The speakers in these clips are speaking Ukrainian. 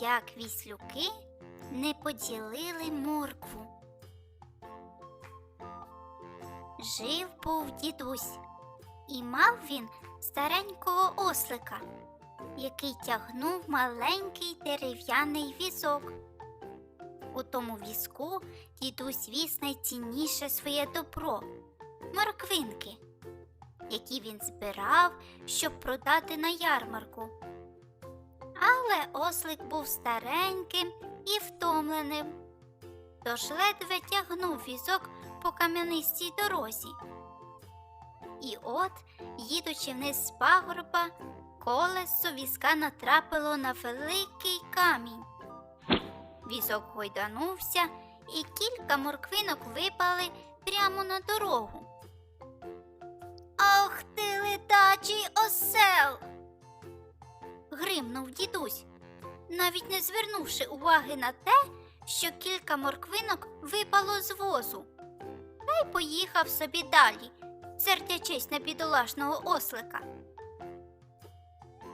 як віслюки не поділили моркву. Жив був дідусь, і мав він старенького ослика, який тягнув маленький дерев'яний візок. У тому візку дідусь віз найцінніше своє добро морквинки, які він збирав, щоб продати на ярмарку. Але ослик був стареньким і втомленим, тож ледве тягнув візок по кам'янистій дорозі. І от, їдучи вниз з пагорба, колесо візка натрапило на великий камінь. Візок гойданувся, і кілька морквинок випали прямо на дорогу. Ах ти летачий осел. Гримнув дідусь, навіть не звернувши уваги на те, що кілька морквинок випало з возу, та й поїхав собі далі, сердячись на бідолашного ослика.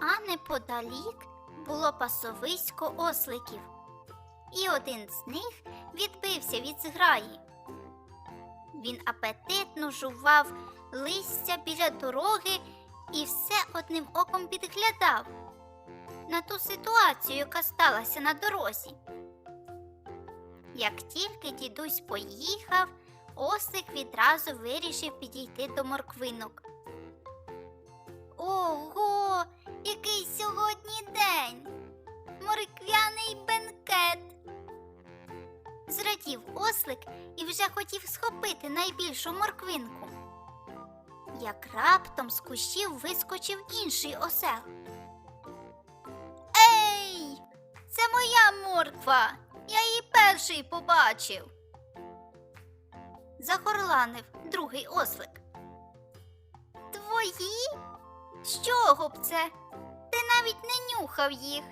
А неподалік було пасовисько осликів, і один з них відбився від зграї. Він апетитно жував листя біля дороги і все одним оком підглядав на ту ситуацію, яка сталася на дорозі. Як тільки дідусь поїхав, ослик відразу вирішив підійти до морквинок. Ого, який сьогодні день! Морквяний бенкет! Зрадів ослик і вже хотів схопити найбільшу морквинку. Як раптом з кущів вискочив інший осел. Морква. Я її перший побачив. Загорланив другий ослик. Твої? З чого б це? Ти навіть не нюхав їх,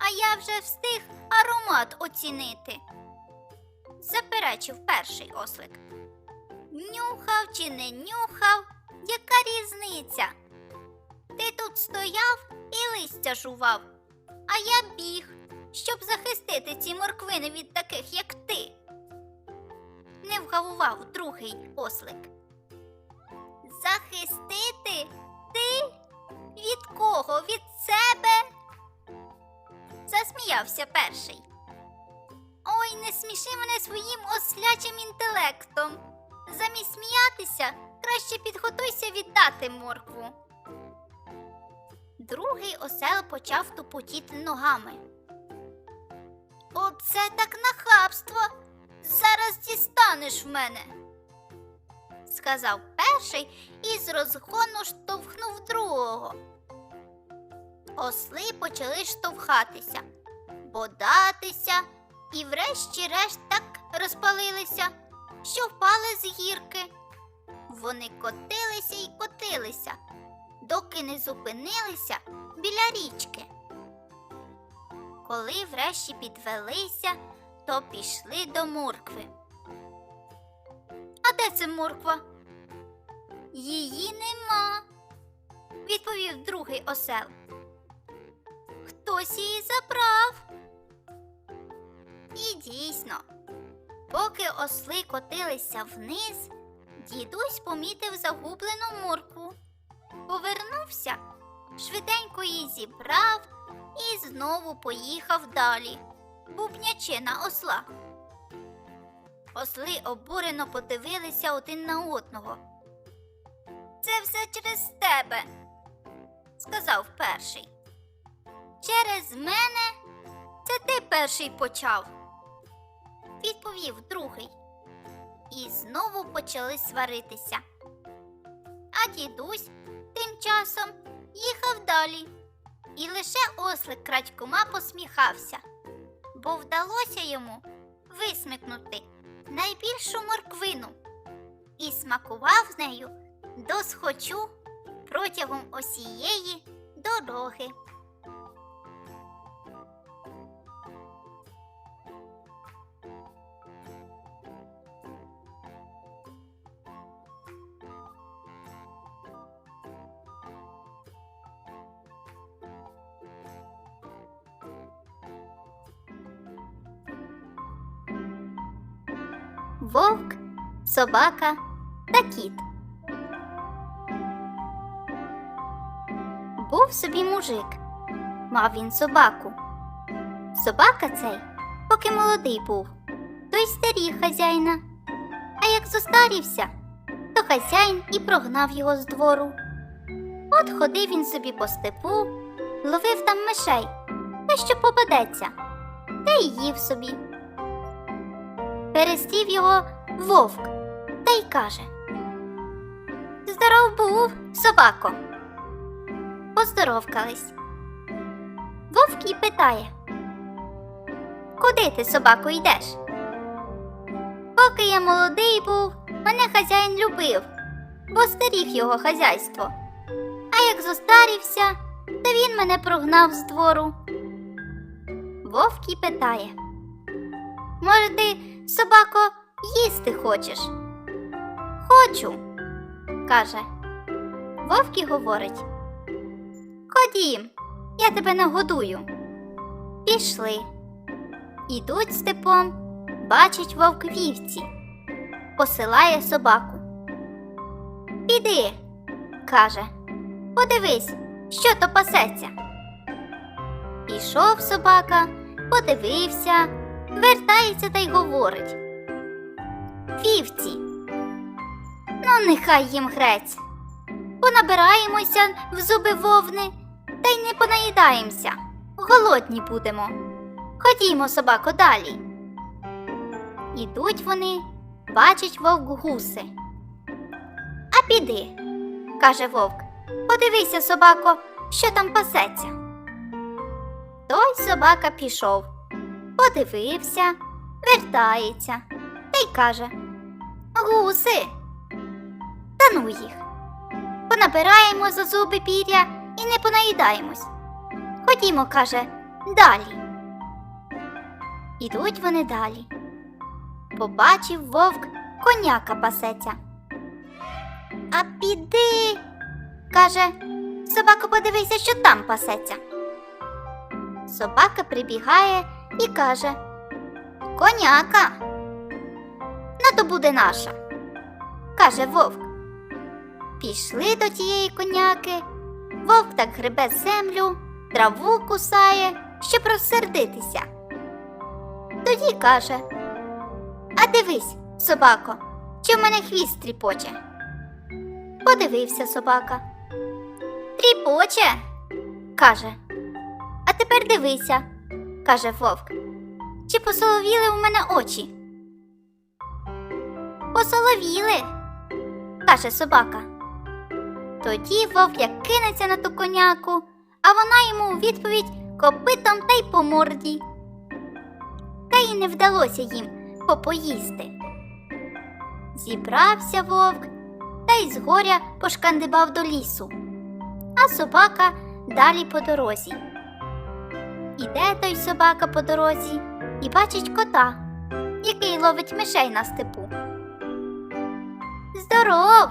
а я вже встиг аромат оцінити. Заперечив перший ослик. Нюхав чи не нюхав, яка різниця? Ти тут стояв і листя жував, а я біг, щоб захистити ці морквини від таких, як ти. Не вгавував другий ослик. Захистити? Ти? Від кого? Від себе? Засміявся перший. Ой, не сміши мене своїм ослячим інтелектом. Замість сміятися, краще підготуйся віддати моркву. Другий осел почав тупотіти ногами. Оце так нахабство. Зараз дістанеш мене, сказав перший і з розгону штовхнув другого. Осли почали штовхатися, бодатися і врешті-решт так розпалилися, що впали з гірки. Вони котилися і котилися, доки не зупинилися біля річки. Коли врешті підвелися, то пішли до моркви. А де це морква? Її нема, відповів другий осел. Хтось її забрав. І дійсно, поки осли котилися вниз, дідусь помітив загублену моркву. Повернувся, швиденько її зібрав і знову поїхав далі, бубнячи на осла. Осли обурено подивилися один на одного. Це все через тебе, сказав перший. Через мене це ти перший почав, відповів другий. І знову почали сваритися. А дідусь тим часом їхав далі, і лише ослик крадькома посміхався, бо вдалося йому висмикнути найбільшу морквину і смакував з нею досхочу протягом усієї дороги. Собака та кіт. Був собі мужик, мав він собаку. Собака цей, поки молодий був, то й старів хазяїна. А як зостарівся, то хазяїн і прогнав його з двору. От ходив він собі по степу, ловив там мишей, та що попадеться, та й їв собі. Перестрів його вовк та й каже: Здоров був, собако. Поздоровкались. Вовк і питає: Куди ти, собако, йдеш? Поки я молодий був, мене хазяїн любив, бо старів його хазяйство. А як зостарівся, то він мене прогнав з двору. Вовк і питає: Може, ти, собако, їсти хочеш? Хочу, каже. Вовк і говорить. Ходім, я тебе нагодую. Пішли. Ідуть степом, бачить вовк вівці, посилає собаку. Піди, каже, подивись, що то пасеться. Пішов собака, подивився, вертається та й говорить. Вівці. Ну, нехай їм грець. Понабираємося в зуби вовни та й не понаїдаємося. Голодні будемо. Ходімо, собако, далі. Ідуть вони, бачить вовк гуси. А піди, каже вовк, подивися, собако, що там пасеться. Той собака пішов, подивився, вертається та й каже: Гуси, та ну їх. Понабираємо за зуби пір'я і не понаїдаємось. Ходімо, каже, далі. Ідуть вони далі. Побачив вовк коняка пасеться. А піди, каже, собако, подивися, що там пасеться. Собака прибігає і каже Коняка. Ну, то буде наша, каже вовк. Пішли до тієї коняки. Вовк так гребе землю, траву кусає, щоб розсердитися. Тоді каже: А дивись, собако, чи в мене хвіст тріпоче. Подивився собака. Тріпоче, каже. А тепер дивися, каже вовк. Чи посоловіли у мене очі? Посоловіли, каже собака. Тоді вовк як кинеться на ту коняку, а вона йому у відповідь копитом та й по морді. Та й не вдалося їм попоїсти. Зібрався вовк та й з горя пошкандибав до лісу, а собака далі по дорозі. Іде той собака по дорозі і бачить кота, який ловить мишей на степу. Здоров,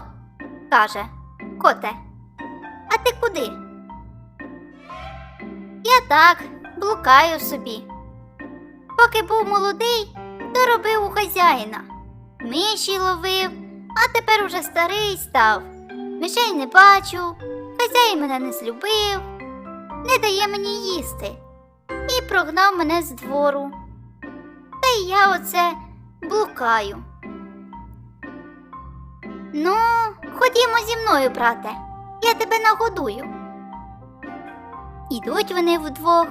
каже коте. А ти куди? Я так блукаю собі. Поки був молодий, то робив у хазяїна. Миші ловив, а тепер уже старий став. Мишей не бачу, хазяїн мене не злюбив, не дає мені їсти і прогнав мене з двору. Та й я оце блукаю. Ну, ходімо зі мною, брате, я тебе нагодую. Ідуть вони вдвох,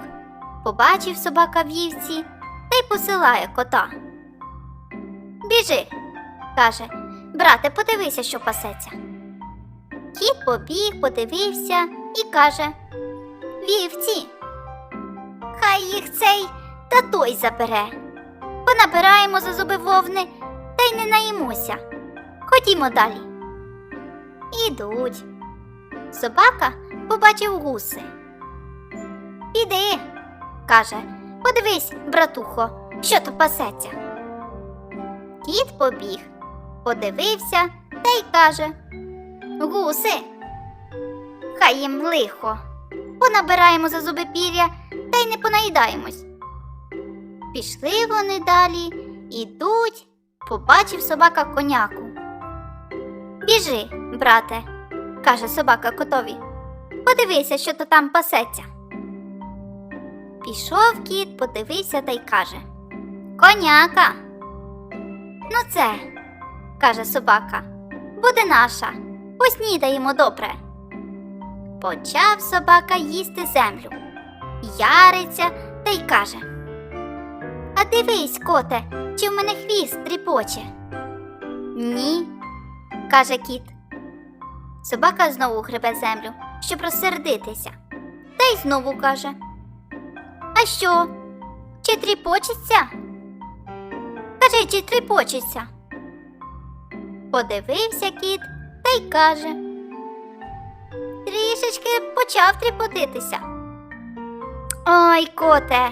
побачив собака вівці та й посилає кота. Біжи, каже, брате, подивися, що пасеться. Кіт побіг, подивився і каже Вівці, хай їх цей та той забере. Понабираємо за зуби вовни та й не наїмося. Ходімо далі. Ідуть. Собака побачив гуси. Піди, каже, подивись, братухо, що то пасеться. Кіт побіг, подивився та й каже Гуси, хай їм лихо. Понабираємо за зуби пір'я та й не понаїдаємось. Пішли вони далі, ідуть, Побачив собака коняку. Біжи, брате, каже собака котові. Подивися, що то там пасеться. Пішов кіт, подивився та й каже Коняка. Ну це, каже собака, буде наша. Поснідаємо добре. Почав собака їсти землю. Яриться та й каже А дивись, коте, чи в мене хвіст тріпоче. Ні, каже кіт. Собака знову гребе землю, щоб розсердитися. Та й знову каже А що? Чи тріпочеться? Кажи, чи тріпочеться? Подивився кіт та й каже. Трішечки почав тріпотитися. Ой, коте,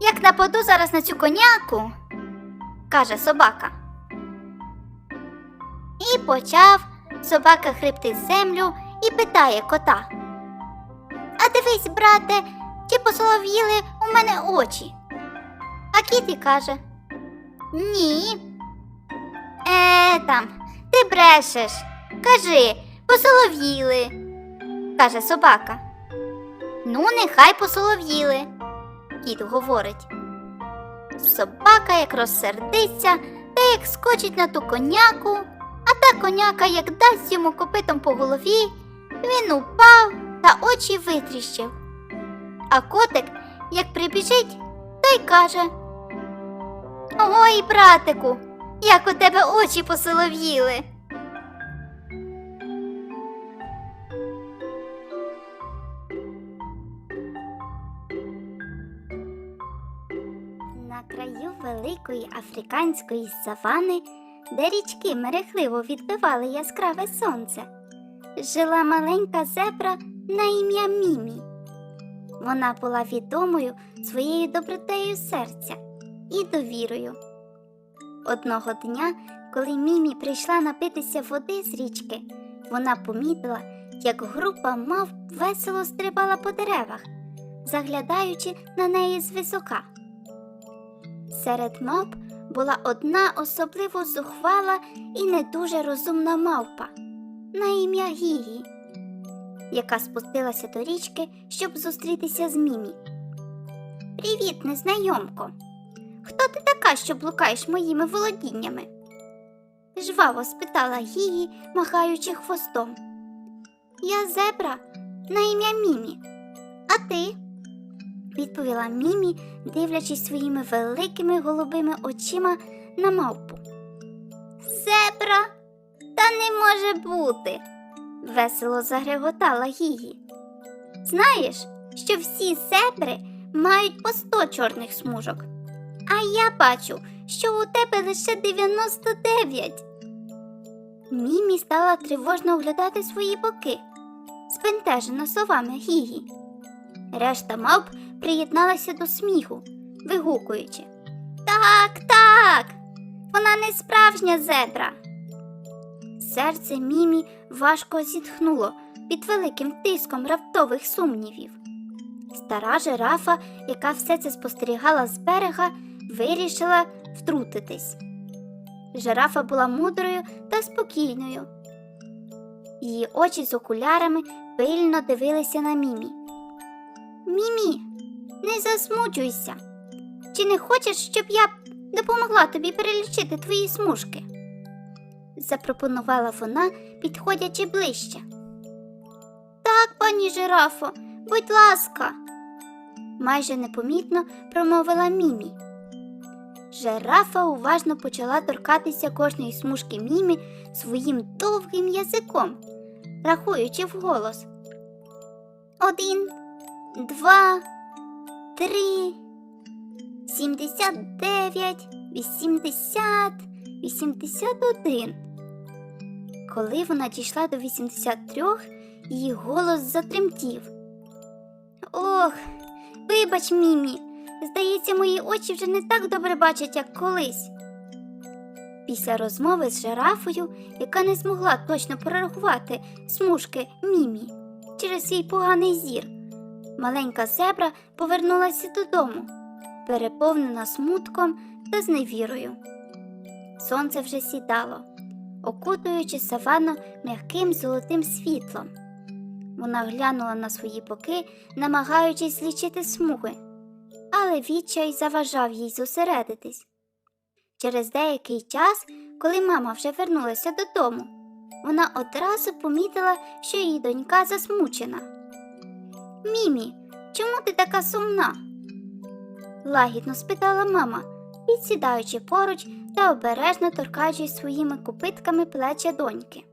як нападу зараз на цю коняку, каже собака. І почав собака хребти землю і питає кота. А дивись, брате, чи посолов'їли у мене очі? А кіт і каже Ні. Е, там, ти брешеш. Кажи, посолов'їли, каже собака. Ну, нехай посолов'їли, кіт говорить. Собака як розсердиться, та як скочить на ту коняку, та коняка, як дасть йому копитом по голові, він упав та очі витріщив. А котик, як прибіжить, та й каже Ой, братику, як у тебе очі посолов'їли. На краю великої африканської савани, де річки мерехливо відбивали яскраве сонце, жила маленька зебра на ім'я Мімі. Вона була відомою своєю добротею серця і довірою. Одного дня, коли Мімі прийшла напитися води з річки, вона помітила, як група мав весело стрибала по деревах, заглядаючи на неї звисока. Серед мавп була одна особливо зухвала і не дуже розумна мавпа на ім'я Гігі, яка спустилася до річки, щоб зустрітися з Мімі. Привіт, незнайомко. Хто ти така, що блукаєш моїми володіннями? жваво спитала Гігі, махаючи хвостом. Я зебра на ім'я Мімі. А ти? Відповіла Мімі, дивлячись своїми великими голубими очима на мавпу. Зебра? Та не може бути, весело загреготала Гігі. Знаєш, що всі зебри мають по сто чорних смужок. А я бачу, що у тебе лише 99. Мімі стала тривожно оглядати свої боки, спентежена словами Гігі. Решта мавп приєдналася до сміху, вигукуючи Так, так, вона не справжня зебра. Серце Мімі важко зітхнуло під великим тиском раптових сумнівів. Стара жирафа, яка все це спостерігала з берега, вирішила втрутитись. Жирафа була мудрою та спокійною. Її очі з окулярами пильно дивилися на Мімі. Не засмучуйся. Чи не хочеш, щоб я допомогла тобі перелічити твої смужки? запропонувала вона, підходячи ближче. Так, пані жирафо, будь ласка, майже непомітно промовила Мімі. Жирафа уважно почала торкатися кожної смужки Мімі своїм довгим язиком, рахуючи вголос. Один, два, три, сімдесят дев'ять, вісімдесят, вісімдесят один. Коли вона дійшла до 83, її голос затремтів. Ох, вибач, Мімі, здається, мої очі вже не так добре бачать, як колись. Після розмови з жирафою, яка не змогла точно прорахувати смужки Мімі через свій поганий зір, маленька зебра повернулася додому, переповнена смутком та зневірою. Сонце вже сідало, окутуючи савану м'яким золотим світлом. Вона глянула на свої боки, намагаючись злічити смуги, але відчай заважав їй зосередитись. Через деякий час, коли мама вже вернулася додому, вона одразу помітила, що її донька засмучена. Мімі, чому ти така сумна? лагідно спитала мама, підсідаючи поруч та обережно торкаючись своїми копитками плеча доньки.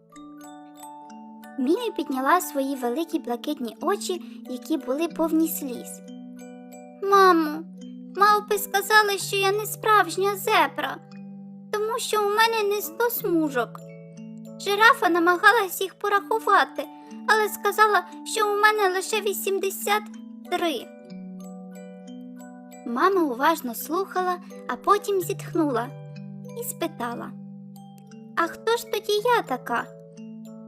Мімі підняла свої великі блакитні очі, які були повні сліз. Мамо, мавпи сказали, що я не справжня зебра, тому що у мене не сто смужок. Жирафа намагалась їх порахувати, але сказала, що у мене лише 83. Мама уважно слухала, а потім зітхнула і спитала: А хто ж тоді я така?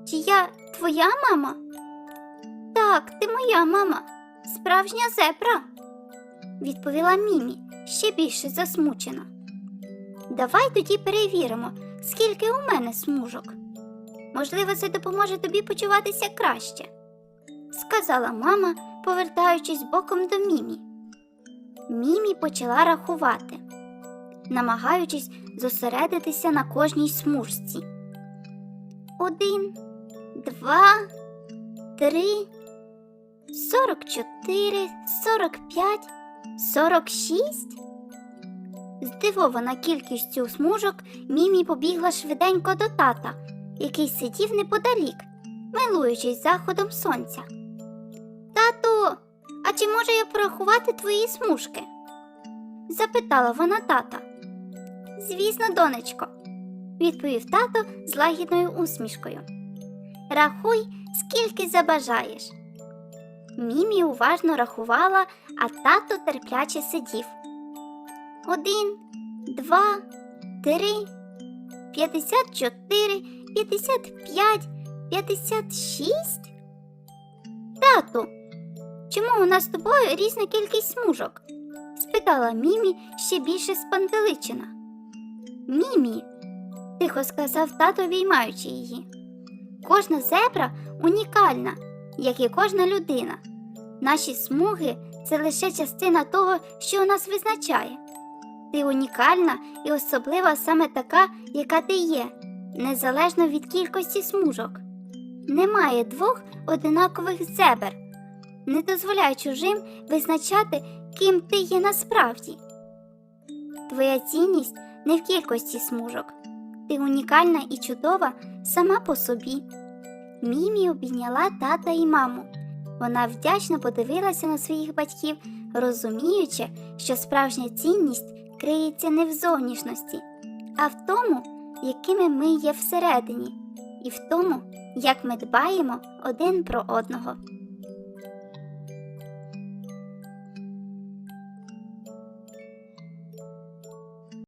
Чи я твоя мама? Так, ти моя мама, справжня зебра, відповіла Мімі, ще більше засмучена. Давай тоді перевіримо, скільки у мене смужок. Можливо, це допоможе тобі почуватися краще, сказала мама, повертаючись боком до Мімі. Мімі почала рахувати, намагаючись зосередитися на кожній смужці. Один, два, три, сорок чотири, сорок п'ять, сорок шість. Здивована кількістю смужок, Мімі побігла швиденько до тата, який сидів неподалік, милуючись заходом сонця. Тату, а чи можу я порахувати твої смужки? запитала вона тата. Звісно, донечко, відповів тато з лагідною усмішкою. Рахуй, скільки забажаєш. Мімі уважно рахувала, а тато терпляче сидів. Один, два, три, п'ятдесят чотири, п'ятдесят п'ять, п'ятдесят шість. Тату, чому у нас з тобою різна кількість смужок? спитала Мімі ще більше спантеличена. Мімі, тихо сказав тато, віймаючи її. Кожна зебра унікальна, як і кожна людина. Наші смуги це лише частина того, що у нас визначає. Ти унікальна і особлива саме така, яка ти є, незалежно від кількості смужок. Немає двох одинакових зебр. Не дозволяй чужим визначати, ким ти є насправді. Твоя цінність не в кількості смужок. Ти унікальна і чудова сама по собі. Мімі обійняла тата і маму. Вона вдячно подивилася на своїх батьків, розуміючи, що справжня цінність криється не в зовнішності, а в тому, якими ми є всередині, і в тому, як ми дбаємо один про одного.